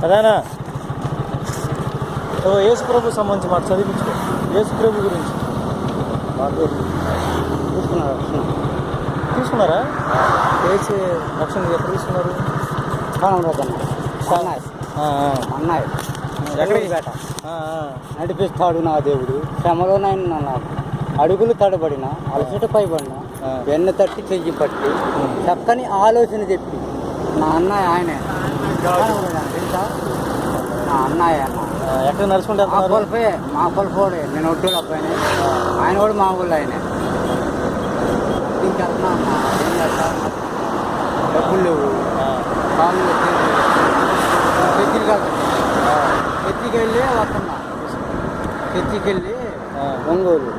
ప్రధాన ఓ యేసు ప్రభు సంబంధించి మాట చదివించుకో. యేసు ప్రభు గురించి. తీసుకున్నారా? ఏసీ రక్షణ ఎప్పుడు తీసుకున్నారు? అన్నాయి. నడిపిస్తాడు నా దేవుడు. శ్రమలోనైనా నాకు అడుగులు తడబడిన అలసట పైబడిన. వెన్న తట్టి చెయ్యి పట్టి చక్కని ఆలోచన చెప్పి నా అన్నయ్య ఆయనే. అన్నయ్య ఎక్కడ నడుచుకుంటే మా వెళ్తున్నారు కొలిపే మా కొలిపోడే నేను ఒడ్డు అబ్బాయిని ఆయన కూడా మా ఊళ్ళో ఆయన ఇంకెళ్తున్నా డబ్బులు లేవు కాళ్ళు చర్చికి వెళ్తున్నా చర్చికి వెళ్ళి వస్తున్నా చర్చికి వెళ్ళి ఒంగోలు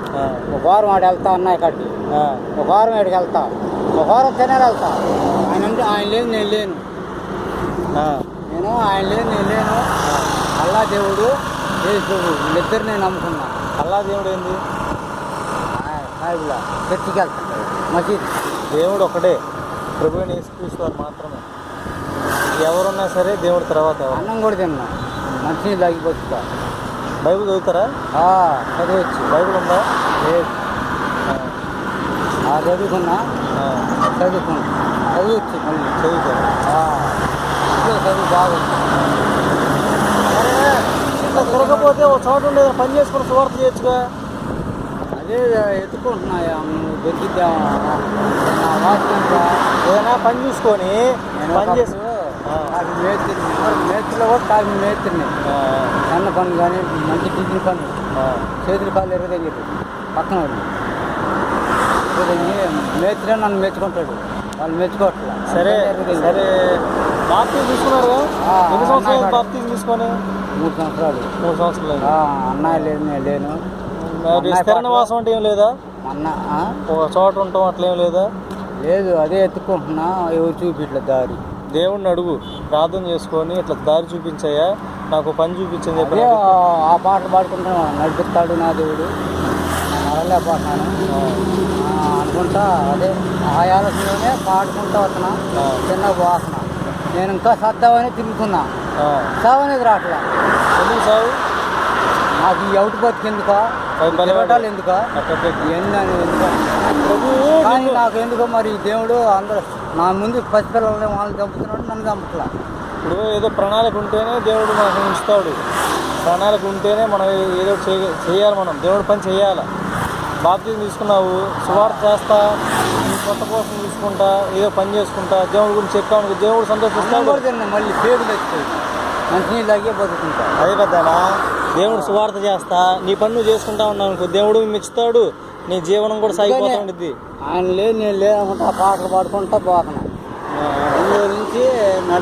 ఒక వారం ఆడ వెళ్తా అన్నాయి ఇక్కడికి ఒక వారం ఆడికి వెళ్తా ఒక వారం తినాలి వెళ్తా ఆయన అంటే ఆయన లేదు నేను లేను నేను ఆయన లేదు నేను లేను. అల్లా దేవుడు యేసు ప్రభు వీళ్ళిద్దరు నేను నమ్ముకున్నా. అల్లా దేవుడు ఏంది? చర్చికి వెళ్తా మసీద్. దేవుడు ఒకడే ప్రభు అయిన యేసుక్రీస్తు వారు మాత్రమే. ఎవరున్నా సరే దేవుడి తర్వాత అన్నం కూడా తిన్నా. మంచినీళ్ళు తాగి బతుకుతా. బైబిల్ చదువుతారా? చదవచ్చు. బైబిల్ ఉందా? లేదు. చదువుకున్నా? చదువుకున్నా. చదవచ్చు మళ్ళీ. ఇంట్లో చదువు బాగుంది ఇట్లా తిరగకపోతే ఒక చోట ఉండేది పని చేసుకుని సువార్త చేయొచ్చుగా. అదే ఎత్తుకుంటున్నాయా నువ్వు దొరికిద్దామా నా వాసన ఏదైనా పని చూసుకొని పని చేసి ఆ. కాకి మేస్త్రిని మేస్త్రిలో కూడా కాకి మేస్త్రిని ఆ, చిన్న పని కానీ మంచి టిఫిన్ పని ఆ, చేతులు కాళ్ళు ఎరగదని చెప్పి. పక్కన వాళ్ళు. మేస్త్రి నన్ను మెచ్చుకుంటాడు. వాళ్ళు మెచ్చుకోవట్లే. సరే. సరే. బాప్తీజ్ తీసుకున్నారు ఎన్ని సంవత్సరాలు. బాప్తీజ్ తీసుకొని? మూడు సంవత్సరాలు. మూడు సంవత్సరాలు అన్నయ్య లేదు నేను లేను. మరి అన్నయ్య స్థిర పాటలు- నివాసం అంటే ఏం లేదా? అన్న? ఒక చోట ఉంటాం అట్లా ఏం లేదా? లేదు అదే ఎత్తుకుంటున్నా. ఎవరు చూపిట్లే దారి. దేవుడిని అడుగు. ప్రార్థన చేసుకొని ఇట్లా దారి చూపించాయా నాకు పని అదే ఆ- ఆ పాటలు పాడుకుంటున్నా నడిపిస్తాడు నా దేవుడు. నేను అడలేకపోతున్నాను ఆ, అనుకుంటా అదే ఆ ఆలోచనలోనే పాడుకుంటా వస్తున్నా. చిన్న వాసన నేను ఇంకా సర్దామని తిరుగుతున్నా. సావనేది రావట్లా ఎందుకు సాగు నాకు ఈ అవుట్ బతుకు ఎందుకా? ప్రభు కానీ నాకు ఎందుకో మరి దేవుడు అందరూ నా ముందు పసిపిల్లల్ని వాళ్ళని చంపుతున్నాడు నన్ను చంపట్లా ఇప్పుడు ఏదో ప్రణాళిక ఉంటేనే దేవుడు మనకు ఉంచుతాడు. ప్రణాళిక ఉంటేనే మనం ఏదో చేయాలి మనం. దేవుడి పని చేయాలి? బాప్తీసం తీసుకున్నావు సువార్త చేస్తా నీ కొత్త కోసం తీసుకుంటా ఏదో పని చేసుకుంటా దేవుడి గురించి చెప్పాను దేవుడు సంతోషిస్తాడు. మళ్ళీ పేరు తెచ్చి మంచినీళ్ళు తాగే బతుకుంటా. అదే పెద్దనా దేవుడు సువార్త చేస్తా నీ పని నువ్వు చేసుకుంటా ఉన్నావు దేవుడు మెచ్చుతాడు నీ జీవనం కూడా సాగిపోతూ ఉంటుంది ఆయన లేదు నేను లేదనుకుంటా పాటలు పాడుకుంటా పోతున్నా నుంచి